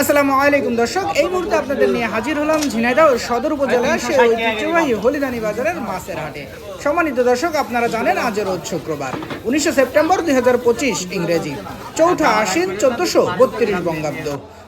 আসসালামু আলাইকুম দর্শক, এই মুহূর্তে আপনাদের নিয়ে হাজির হলাম ঝিনাইদহ সদর উপজেলা সে ঐতিহ্যবাহী হলিদানি বাজারের মাছের হাটে। সম্মানিত দর্শক, আপনারা জানেন আজের রোজ শুক্রবার, উনিশে সেপ্টেম্বর দু হাজার পঁচিশ ইংরেজি, চৌঠা আশ্বিন চোদ্দশো বত্রিশ বঙ্গাব্দ,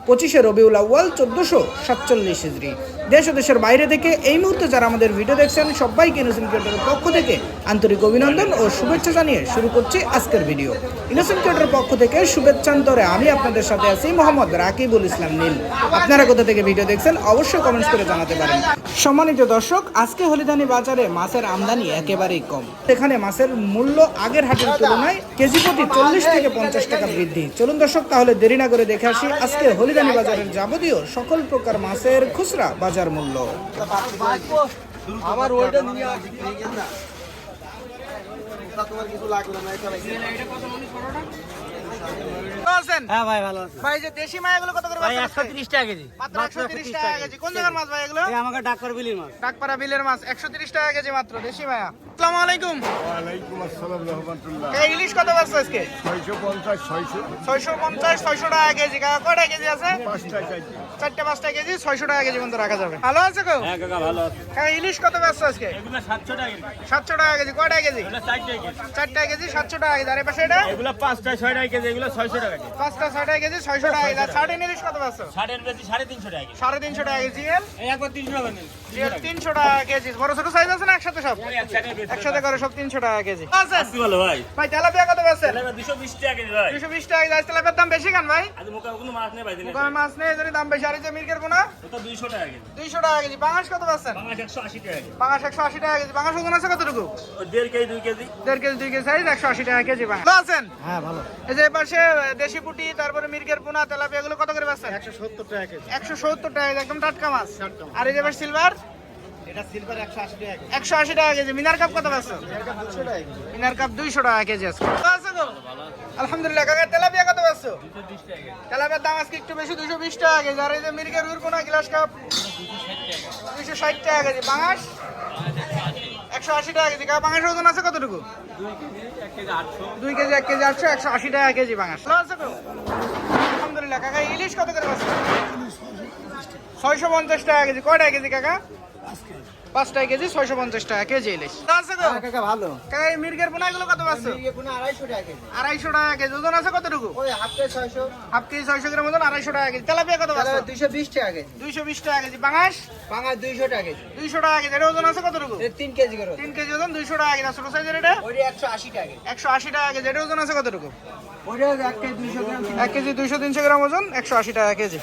পঁচিশে রবিউল আউ্য়াল চোদ্দশো সাতচল্লিশ হিজড়ি। দেশ ও দেশের বাইরে থেকে এই মুহূর্তে যারা আমাদের ভিডিও দেখছেন, সবাইকে ইনোসেন্ট থিয়েটারের পক্ষ থেকে আন্তরিক অভিনন্দন ও শুভেচ্ছা জানিয়ে শুরু করছি আজকের ভিডিও। ইনোসেন্ট ক্রিয়েটারের পক্ষ থেকে শুভেচ্ছান্তরে আমি আপনাদের সাথে আছি মোহাম্মদ রাকিবুল ইসলাম নীল। আপনারা কোথা থেকে ভিডিও দেখছেন, অবশ্যই কমেন্টস করে জানাতে পারেন। সম্মানিত দর্শক, আজকে হলিদানি বাজারে মাছের আমদানি একেবারেই কম। এখানে মাছের মূল্য আগের হাটের তুলনায় কেজি প্রতি চল্লিশ থেকে পঞ্চাশ টাকা বৃদ্ধি। চলুন দর্শক তাহলে দেরি না করে দেখে আসি আজকে হলিদানি বাজারের যাবতীয় সকল প্রকার মাছের খুচরা বাজার মূল্য। আমার ওইটা নিয়ে আসি না। তোমার কিছু লাগল না এটা আছেন? হ্যাঁ ভাই ভালো আছে। ভাই যে দেশি মায়াগুলো কত করে ভাই বাচ্চা একশো আজকে? তিরিশ টাকা কেজি। মাত্র একশো তিরিশ টাকা কেজি। কোন জায়গার মাছ ভাই এগুলো? এই আমাকে ডাক বিলের মাছ। ডাকপাড়া বিলের মাছ। একশো তিরিশ টাকা কেজি মাত্র দেশি মায়া। আসসালামু আলাইকুম। ওয়ালাইকুম আসসালাম রহমতুল্লাহ। এই ইলিশ কত বাচ্চা আজকে? ছয়শো পঞ্চাশ ছয়শো। ছয়শো পঞ্চাশ ছয়শো টাকা কেজি। কাকা কয়টা কেজি আছে? পাঁচটা চাইছি চারটে পাঁচটা কেজি ছয়শো টাকা কেজি পর্যন্ত রাখা যাবে। ভালো আছে গো? হ্যাঁ কাকা ভালো আছে। কাকা ইলিশ কত বাচ্চা আজকে? এগুলো সাতশো টাকা কেজি। সাতশো টাকা কেজি কয়টা কেজি? এগুলো ষাট টাকা কেজি। চারটা কেজি সাতশো টাকা কেজি। আর পাশে এটা? এগুলো পাঁচটা ছয় টাকা কেজি এগুলো ছয়শো টাকা কেজি। পাঁচটা ছয়টা কেজি ছয়শো টাকা কেজি। সাড়ে ইলিশ কত বেশি সাড়ে তিনশো টাকা কেজি। সাড়ে তিনশো টাকা কেজি। এল এই একবার তিনশো টাকা নেন। এল তিনশো টাকা কেজি। বড় ছোট সাইজ আছে না একসাথে সব? একসাথে করে সব তিনশো টাকা কেজি। আছে কি ভাই? ভাই তেলাপিয়া কত বেচছেন? দুশো বিশ টাকা কেজি ভাই। দুশো বিশ টাকা কেজি। তেলাপিয়ার দাম বেশি কেন ভাই? মুখে কোনো মাছ নেই ভাই দিনে। মাছ নেই দাম বেশি। আর এই যে মির্গের পোনা দুইশো টাকা কেজি। দুইশো টাকা কেজি। বাংলাদেশ কত বেচছেন? বাংলাদেশ একশো আশি টাকা কেজি। বাংলাদেশ একশো আশি টাকা কেজি। বাংলাদেশ ওজন আছে কতটুকু? দেড় কেজি দুই কেজি। দেড় কেজি দুই কেজি। সাইজ একশো আশি টাকা কেজি ভালো আছেন হ্যাঁ ভালো। এই যে পাশে দেশি পুটি তারপরে মির্গের পোনা তেলাপিয়া এগুলো কত করে বেচছেন? একশো সত্তর টাকা কেজি। একশো সত্তর টাকা একদম টাটকা মাছ। আর এই যে এবার সিলভার এটা সিলভার একশো আশি টাকা কেজি। টাকা মিনার কাপ কত মিনার কাপ দুইশো টাকা কেজি আছে। ভালো আছে গো? আলহামদুলিল্লাহ কাকা তেলাপিয়া কত তেলাপিয়ার দাম আজকে একটু বেশি দুশো বিশ টাকা কেজি। আর এই যে মির্গের পোনা গ্লাস কাপ দুইশো ষাট টাকা কেজি। বাঙাস একশো আশি টাকা কেজি। কাকা ওজন আছে কতটুকু? দুই কেজি এক কেজি আটশো। একশো আশি টাকা কেজি ভালো আছে গো? আলহামদুলিল্লাহ কাকা ইলিশ কত করে ছয়শো পঞ্চাশ টাকা কেজি। কয়টা কেজি কাকা? কেজি ছয়শো পঞ্চাশ টাকা কেজি ইলিশ ভালো আছে গো? কাকা ভালো কাকা এই মির্গের পোনা এগুলো কত পাচ্ছ আড়াইশো টাকা কেজি আড়াইশো টাকা কেজি ওজন আছে কতটুকু ওই ছয়শো হাফ কেজি ছয়শো গ্রাম ওজন আড়াইশো টাকা কেজি তেলাপিয়া কত পাচ্ছ দুইশো বিশ টাকা কেজি দুইশো বিশ টাকা কেজি বাঙাস দুইশো টাকা কেজি দুইশো টাকা কেজি এটা ওজন আছে কতটুকু তিন কেজি করে তিন কেজি ওজন দুইশো টাকা কেজি আর ছোট সাইজের এটা ওইটা একশো আশি টাকা একশো আশি টাকা কেজি এটা ওজন আছে কতটুকু এক কেজি এক কেজি দুইশো তিনশো গ্রাম ওজন একশো আশি টাকা কেজি